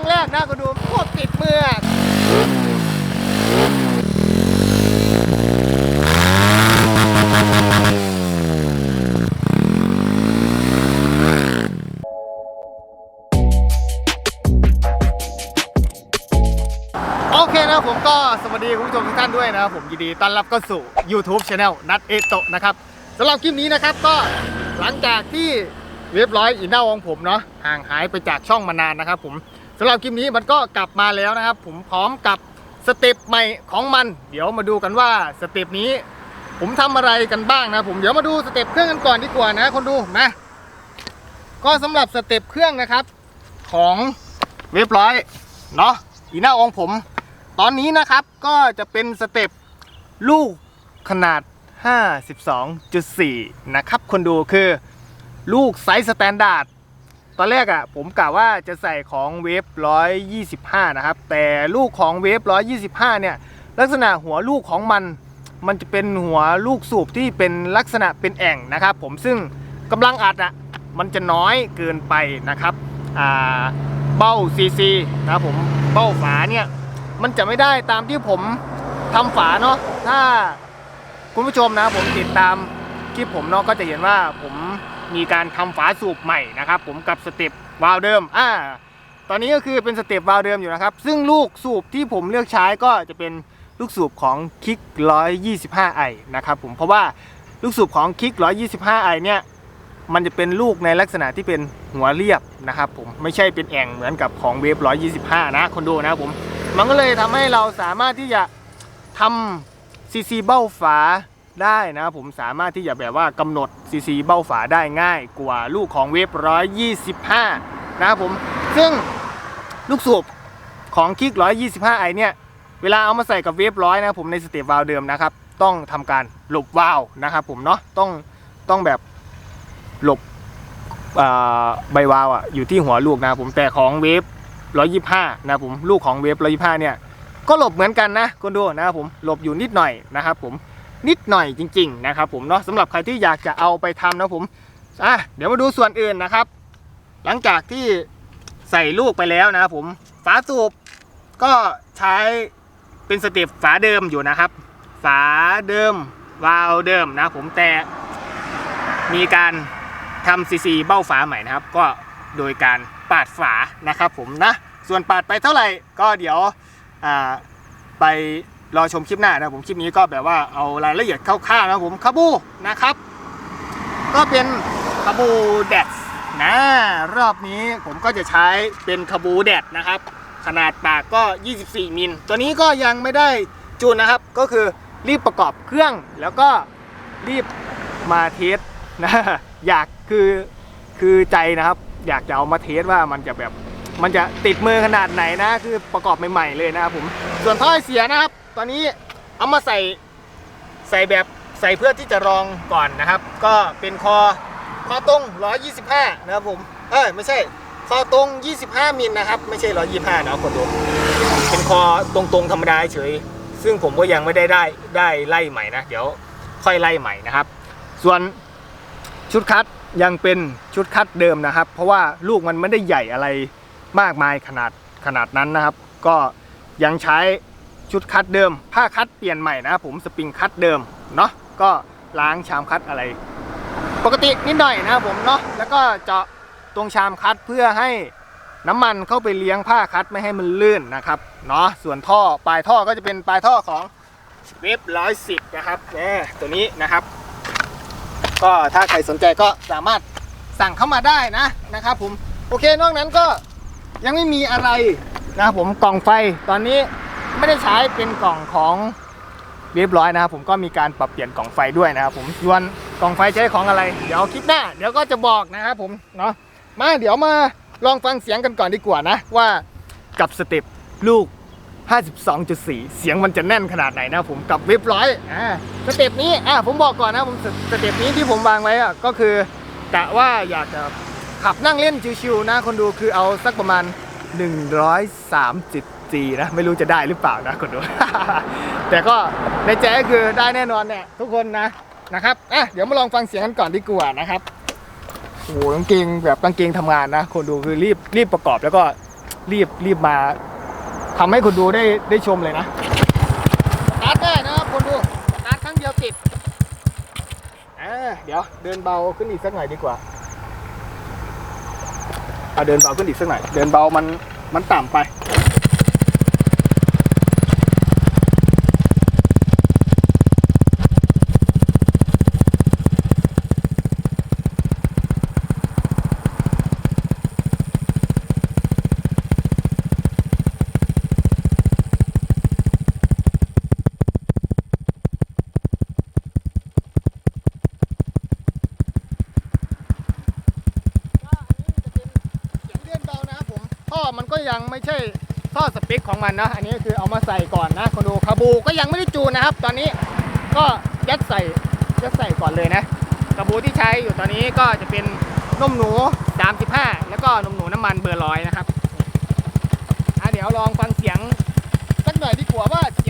รั้งแรกนะก็ดูโคตรติดมืออะโอเคนะผมก็สวัสดีคุณผู้ชมทุกท่านด้วยนะครับผมยินดีต้อนรับเข้าสู่ YouTube Channel นัดเอโตะนะครับสำหรับคลิปนี้นะครับก็หลังจากที่เรียบร้อยอีเน่าของผมเนาะห่างหายไปจากช่องมานานนะครับผม สำหรับคลิปนี้มันก็กลับมาแล้วนะครับ ผมพร้อมกับสเต็ปใหม่ของมัน เดี๋ยวมาดูกันว่าสเต็ปนี้ผมทำอะไรกันบ้างนะผมเดี๋ยวมาดูสเต็ปเครื่องกันก่อนดีกว่านะคนดูมาก็สำหรับสเต็ปเครื่องนะครับ ของเรียบร้อยเนาะอีหน้าองผม ตอนนี้นะครับก็จะเป็นสเต็ปลูกขนาด 52.4 นะครับ คนดูคือลูกไซส์สแตนดาร์ด ตอนแรกอะ่ะผมกะว่าจะใส่ของเวฟ125 นะครับ แต่ลูกของเวฟ125 เนี่ย ลักษณะหัวลูกของมันมันจะเป็นหัวลูกสูบที่เป็นลักษณะเป็นแอ่งนะครับ ผมซึ่งกำลังอัดอะมันจะน้อยเกินไปนะครับอ่าเบ้าซีซีนะครับผมเบ้าฝาเนี่ยมันจะไม่ได้ตามที่ผมทำฝาเนาะถ้าคุณผู้ชมนะผมติดตาม ลิปผมเนาะก็จะเห็นว่าผมมีการทำฝาสูบใหม่นะครับผมกับสเต็ปวาล์วเดิมอ่าตอนนี้ก็คือเป็นสเต็ปวาล์วเดิมอยู่นะครับ ซึ่งลูกสูบที่ผมเลือกใช้ก็จะเป็นลูกสูบของคิก 125ไอนะครับผมเพราะว่าลูกสูบของคิก 125ไอเนี่ยมันจะเป็นลูกในลักษณะที่เป็นหัวเรียบนะครับผมไม่ใช่เป็นแอ่งเหมือนกับของเวฟ125 นะคนดูนะครับผม มันก็เลยทำให้เราสามารถที่จะทำซีซีเบ้าฝา ได้นะครับผมสามารถที่จะแบบว่ากำหนดซีซีเบ้าฝาได้ง่ายกว่าลูกของเวฟ125นะครับผมซึ่งลูกสูบของคิก125ไอเนี่ยเวลาเอามาใส่กับเวฟร้อยนะครับผมในสเตปวาล์วเดิมนะครับต้องทำการหลบวาล์วนะครับผมเนาะต้องต้องแบบหลบใบวาล์วอะอยู่ที่หัวลูกนะครับผมแต่ของเวฟ125นะครับผมลูกของเวฟ125เนี่ยก็หลบเหมือนกันนะคนดูนะครับผมหลบอยู่นิดหน่อยนะครับผม นิดหน่อยจริง ๆ นะครับผมเนาะสำหรับใครที่อยากจะเอาไปทำนะผมอะเดี๋ยวมาดูส่วนอื่นนะครับ หลังจากที่ใส่ลูกไปแล้วนะครับผมฝาสูบก็ใช้เป็นสเต็ปฝาเดิมอยู่นะครับ ฝาเดิมวาล์วเดิมนะผมแต่มีการทำซีซีเบ้าฝาใหม่นะครับ ก็โดยการปาดฝานะครับผมนะส่วนปาดไปเท่าไหร่ก็เดี๋ยวไป รอชมคลิปหน้านะผมคลิปนี้ก็แบบว่าเอารายละเอียดคร่าวๆนะผมคาบูนะครับ ก็เป็นคาบูแดดนะรอบนี้ผมก็จะใช้เป็นคาบูแดดนะครับ ขนาดปากก็ 24 มิล ตัวนี้ก็ยังไม่ได้จูนนะครับ ก็คือรีบประกอบเครื่องแล้วก็รีบมาเทสนะอยากคือคือใจนะครับ อยากจะเอามาเทสว่ามันจะแบบมันจะติดมือขนาดไหนนะ คือประกอบใหม่ๆเลยนะครับผมส่วนท่อไอเสียนะครับ ตอนนี้เอามาใส่ใส่แบบใส่เพื่อที่จะรองก่อนนะครับ ก็เป็นคอคอตรง 125 นะครับผม เอ้ยไม่ใช่ คอตรง 25 มิลนะครับ ไม่ใช่ 125 นะคนดู เป็นคอตรงๆธรรมดาเฉย ซึ่งผมก็ยังไม่ได้ได้ได้ไล่ใหม่นะ เดี๋ยวค่อยไล่ใหม่นะครับ ส่วนชุดคัดยังเป็นชุดคัดเดิมนะครับ เพราะว่าลูกมันไม่ได้ใหญ่อะไรมากมายขนาดขนาดนั้นนะครับ ก็ยังใช้ ชุดคัดเดิม ผ้าคัดเปลี่ยนใหม่นะผมสปริงคัดเดิมเนาะก็ล้างชามคัดอะไร ปกตินิดหน่อยนะผมเนาะแล้วก็เจาะตรงชามคัดเพื่อให้น้ำมันเข้าไปเลี้ยงผ้าคัดไม่ให้มันลื่นนะครับเนาะส่วนท่อปลายท่อก็จะเป็นปลายท่อของเวฟร้อยสิบนะครับเนี่ยตัวนี้นะครับ ก็ถ้าใครสนใจก็สามารถสั่งเข้ามาได้นะนะครับ ผมโอเคนอกนั้นก็ยังไม่มีอะไรนะครับผมกล่องไฟตอนนี้ ไม่ได้ใช้เป็นกล่องของเรียบร้อยนะครับผมก็มีการปรับเปลี่ยนกล่องไฟด้วยนะครับผมส่วนกล่องไฟใช้ของอะไร เดี๋ยวคลิปหน้า เดี๋ยวก็จะบอกนะครับผมเนาะมาเดี๋ยวมาลองฟังเสียงกันก่อนดีกว่านะ ว่ากับสเต็ปลูก 52.4 เสียงมันจะแน่นขนาดไหนนะผมกับเว็บร้อยอ่าสเต็ปนี้อ่าผมบอกก่อนนะผมสสเต็ปนี้ที่ผมวางไว้อะก็คือกะว่าอยากจะขับนั่งเล่นชิวๆนะคนดูคือเอาสักประมาณ130 G นะ ไม่รู้จะได้หรือเปล่านะคนดู แต่ก็ในใจก็คือได้แน่นอนเนี่ยทุกคนนะนะครับอะเดี๋ยวมาลองฟังเสียงกันก่อนดีกว่านะครับโอ้โหกางเกงแบบกางเกงทำงานนะ คนดูคือรีบรีบประกอบแล้วก็รีบรีบมาทำให้คนดูได้ได้ชมเลยนะสตาร์ทได้นะครับคนดูสตาร์ทครั้งเดียวติดอ่าเดี๋ยวเดินเบาขึ้นอีกสักหน่อยดีกว่าเอาเดินเบาขึ้นอีกสักหน่อย เดินเบามันมันต่ำไป ก็อันนี้จะเป็นเสียงเลื่อนเบานะครับผมท่อมันก็ยัง ไม่ใช่ท่อสปิกของมันนะ อันนี้คือเอามาใส่ก่อนนะคนดูคาบูก็ยังไม่ได้จูนนะครับ ตอนนี้ก็ยัดใส่ยัดใส่ก่อนเลยนะคาบูที่ใช้อยู่ตอนนี้ก็จะเป็นนมหนู 35 แล้วก็นมหนูน้ำมันเบอร์ร้อยนะครับอะเดี๋ยวลองฟังเสียงสักหน่อยดีกว่าว่าเสียง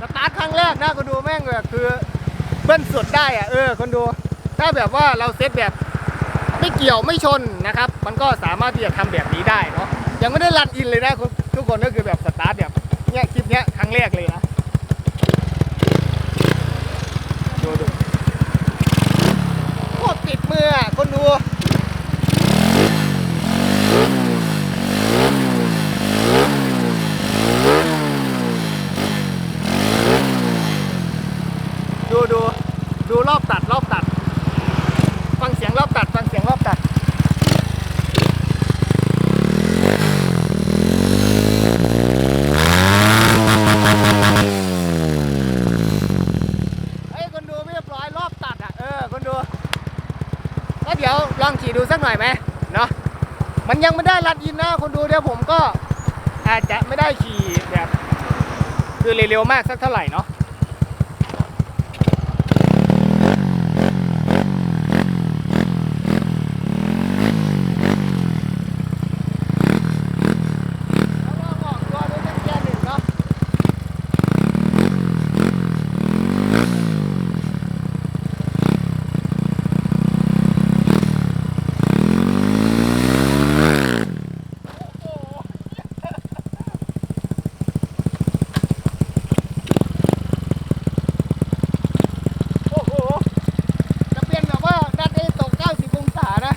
สตาร์ทครั้งแรกนะคนดูแม่งแบบคือเบิ้ลสุดได้อะเออคนดู ถ้าแบบว่าเราเซตแบบไม่เกี่ยวไม่ชนนะครับ มันก็สามารถที่จะทำแบบนี้ได้เนาะยังไม่ได้รันอินเลยนะทุกคนก็คือแบบสตาร์ทแบบเนี้ยคลิปเนี้ยครั้งแรกเลยนะดูดูโคตรติดมืออะคนดูดูดูรอบตัดรอบตัด ฟังเสียงรอบตัด ฟังเสียงรอบตัด เฮ้ยคนดูไม่เรียบร้อยรอบตัดอะ เออคนดูก็เดี๋ยวลองขี่ดูสักหน่อยไหมเนาะ มันยังไม่ได้รัดอินนะคนดูเดี๋ยวผมก็อาจจะไม่ได้ขี่แบบ คือเร็วๆมากสักเท่าไหร่เนาะ แล้วก็ออกตัวด้วยเป็นเกียร์หนึ่งเนาะโอ้โห จะเป็นแบบว่าดันเอตก 90 องศานะ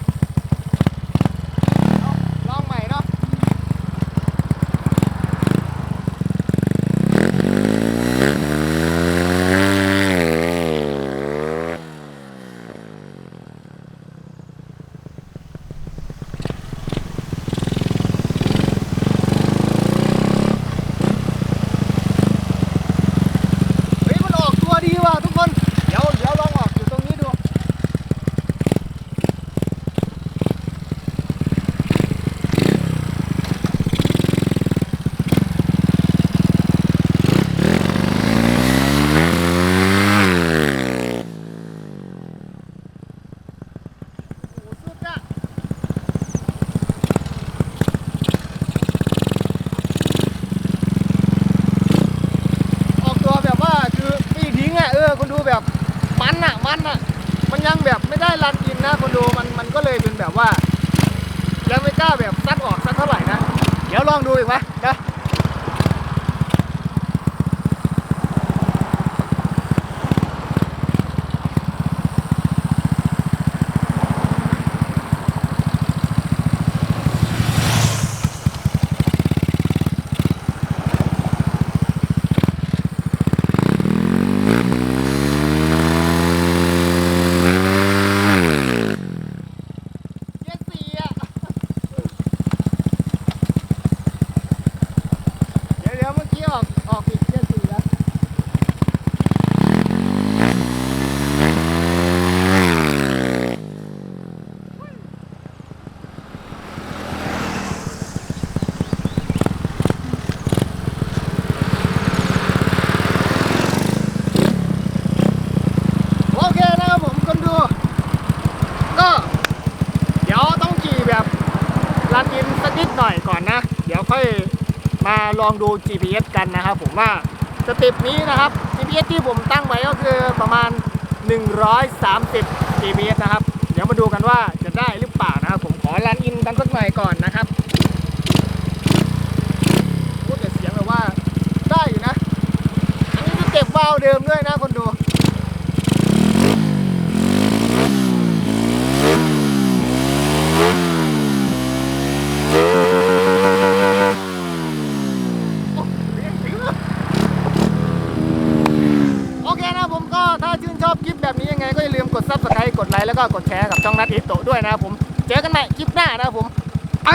เอาลองใหม่เนาะ เฮ้ยมันออกตัวดีว่ะทุกคน เดี๋ยวเดี๋ยวลองออกอยู่ตรงนี้ดู โอ้โหสุดอะออกตัวแบบว่าคือไม่ทิ้งอะเออคนดูแบบ มันอะมันอะมันยังแบบไม่ได้รันอินนะคนดูมันมันก็เลยเป็นแบบว่า ยังไม่กล้าแบบซัดออกสักเท่าไหร่นะ เดี๋ยวลองดูอีกไหมนะเกียร์สี่อะ มา ลองดู GPS กันนะครับผมว่าสเต็ปนี้นะครับ GPS ที่ผมตั้งไว้ก็คือประมาณ 130 GPS นะครับ เดี๋ยวมาดูกันว่าจะได้หรือเปล่านะครับ ผมขอรันอินกันสักหน่อยก่อนนะครับพูดแต่เสียงแบบว่าได้อยู่นะ อันนี้สเต็ปวาล์วเดิมด้วยนะคนดู โอเคนะผมก็ถ้าชื่นชอบคลิปแบบนี้ยังไงก็อย่าลืมกด subscribe กดไลค์ แล้วก็กดแชร์กับช่องนัดอิโตด้วยนะครับผม เจอกันใหม่คลิปหน้านะครับผมไอ